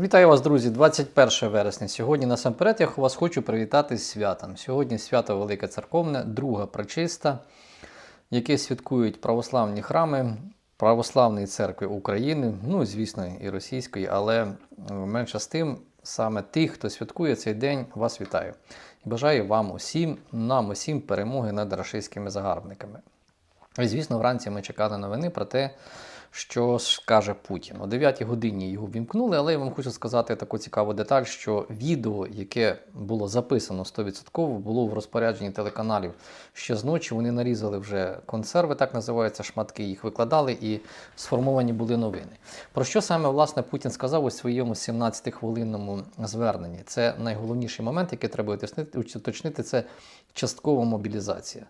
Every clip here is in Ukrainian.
Вітаю вас, друзі! 21 вересня. Сьогодні насамперед я вас хочу привітати з святом. Сьогодні свято Велике Церковне, друга причиста, яке святкують православні храми Православної церкви України, ну, звісно, і російської, але е, менше з тим, саме тих, хто святкує цей день, вас вітаю. І бажаю вам усім, нам усім перемоги над рашистськими загарбниками. І, звісно, вранці ми чекали новини про те, що скаже Путін. О 9 годині його вімкнули, але я вам хочу сказати таку цікаву деталь, що відео, яке було записано 100%, було в розпорядженні телеканалів ще з ночі. Вони нарізали вже консерви, так називаються, шматки, їх викладали і сформовані були новини. Про що саме власне Путін сказав у своєму 17-хвилинному зверненні? Це найголовніший момент, який треба уточнити, це часткова мобілізація.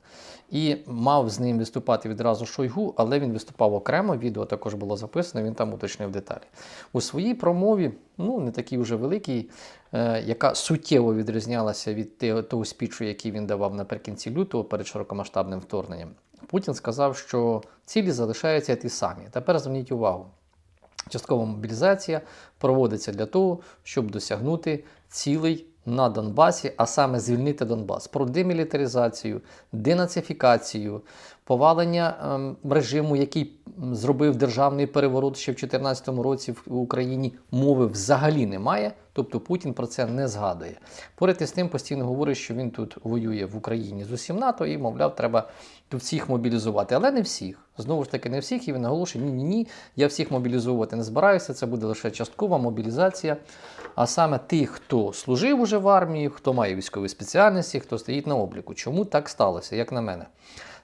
І мав з ним виступати відразу Шойгу, але він виступав окремо. Відео також було записано, він там уточнив деталі. У своїй промові, ну не такій вже великій, е, яка суттєво відрізнялася від того спічу, який він давав наприкінці лютого перед широкомасштабним вторгненням. Путін сказав, що цілі залишаються ті самі. Тепер зверніть увагу. Часткова мобілізація проводиться для того, щоб досягнути цілей на Донбасі, а саме звільнити Донбас про демілітаризацію, денацифікацію, повалення ем, режиму, який зробив державний переворот ще в 2014 році в Україні. Мови взагалі немає. Тобто Путін про це не згадує. Поряд із тим постійно говорить, що він тут воює в Україні з усім НАТО і, мовляв, треба тут всіх мобілізувати. Але не всіх. Знову ж таки, не всіх. І він наголошує: ні, ні, ні, я всіх мобілізовувати не збираюся. Це буде лише часткова мобілізація. А саме тих, хто служив уже в армії, хто має військові спеціальності, хто стоїть на обліку. Чому так сталося, як на мене?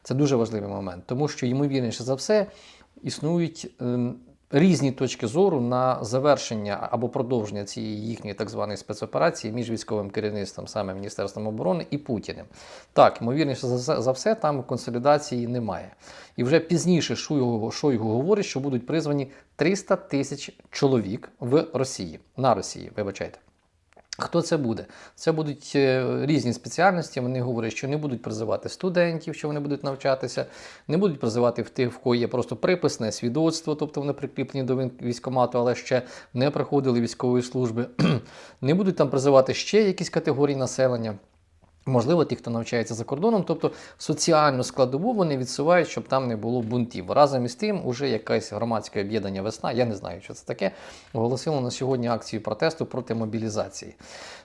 Це дуже важливий момент, тому що, ймовірніше за все, існують ем, різні точки зору на завершення або продовження цієї їхньої так званої спецоперації між військовим керівництвом, саме Міністерством оборони і Путіним. Так, ймовірніше за все, за все там консолідації немає. І вже пізніше Шойгу, Шойгу говорить, що будуть призвані 300 тисяч чоловік в Росії, на Росії, вибачайте. Хто це буде? Це будуть е, різні спеціальності. Вони говорять, що не будуть призивати студентів, що вони будуть навчатися, не будуть призивати в тих, в кого є просто приписне свідоцтво, тобто вони прикріплені до військкомату, але ще не проходили військової служби. не будуть там призивати ще якісь категорії населення. Можливо, ті, хто навчається за кордоном, тобто соціальну складову вони відсувають, щоб там не було бунтів. Разом із тим, уже якесь громадське об'єднання весна, я не знаю, що це таке, оголосило на сьогодні акцію протесту проти мобілізації.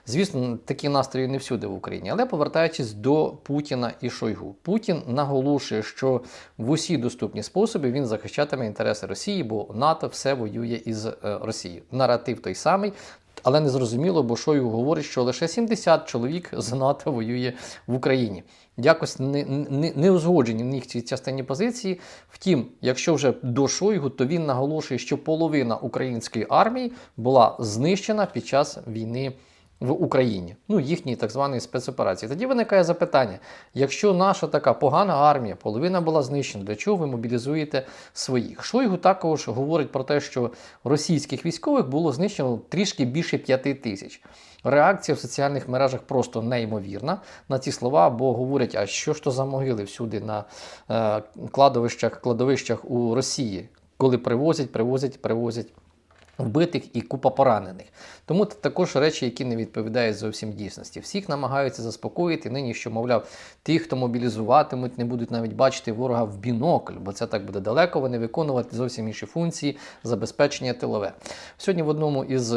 Звісно, такі настрої не всюди в Україні, але повертаючись до Путіна і Шойгу, Путін наголошує, що в усі доступні способи він захищатиме інтереси Росії, бо НАТО все воює із е, Росією. Наратив той самий. Але не зрозуміло, бо Шойгу говорить, що лише 70 чоловік з НАТО воює в Україні. Якось не, не, не узгоджені в них ці частині позиції. Втім, якщо вже до Шойгу, то він наголошує, що половина української армії була знищена під час війни в Україні, ну їхньої так званої спецоперації. Тоді виникає запитання: якщо наша така погана армія, половина була знищена, для чого ви мобілізуєте своїх? Шойгу також говорить про те, що російських військових було знищено трішки більше п'яти тисяч. Реакція в соціальних мережах просто неймовірна на ці слова, бо говорять, а що ж то за могили всюди на е, кладовищах, кладовищах у Росії, коли привозять, привозять, привозять вбитих і купа поранених. Тому це також речі, які не відповідають зовсім дійсності. Всіх намагаються заспокоїти нині, що, мовляв, ті, хто мобілізуватимуть, не будуть навіть бачити ворога в бінокль, бо це так буде далеко. Вони виконувати зовсім інші функції забезпечення тилове. Сьогодні в одному із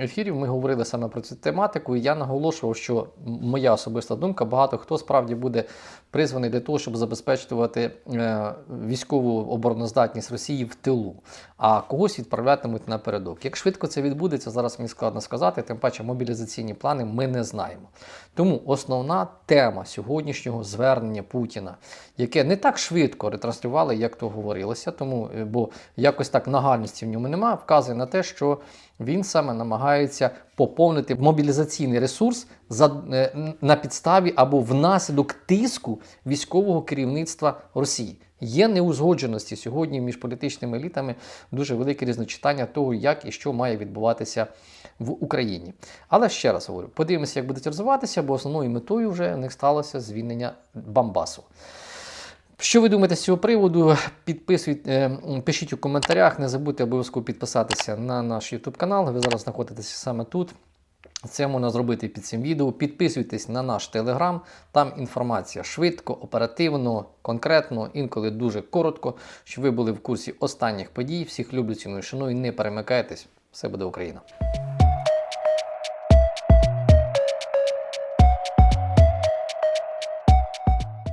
ефірів ми говорили саме про цю тематику, і я наголошував, що моя особиста думка, багато хто справді буде призваний для того, щоб забезпечувати е, військову обороноздатність Росії в тилу, а когось відправлятимуть напередок. Як швидко це відбудеться, зараз мені складно сказати, тим паче мобілізаційні плани ми не знаємо. Тому основна тема сьогоднішнього звернення Путіна, яке не так швидко ретранслювали, як то говорилося, тому е, бо якось так нагальності в ньому немає, вказує на те, що він саме намагається поповнити мобілізаційний ресурс за, е, на підставі або внаслідок тиску військового керівництва Росії. Є неузгодженості сьогодні між політичними елітами, дуже велике різночитання того, як і що має відбуватися в Україні. Але ще раз говорю, подивимося, як буде розвиватися, бо основною метою вже в них сталося звільнення Бамбасу. Що ви думаєте з цього приводу? Підписуйте, е, пишіть у коментарях. Не забудьте обов'язково підписатися на наш YouTube канал. Ви зараз знаходитеся саме тут. Це можна зробити під цим відео. Підписуйтесь на наш телеграм. Там інформація швидко, оперативно, конкретно, інколи дуже коротко, щоб ви були в курсі останніх подій. Всіх люблю, ціную, шаную. Не перемикайтесь. Все буде Україна.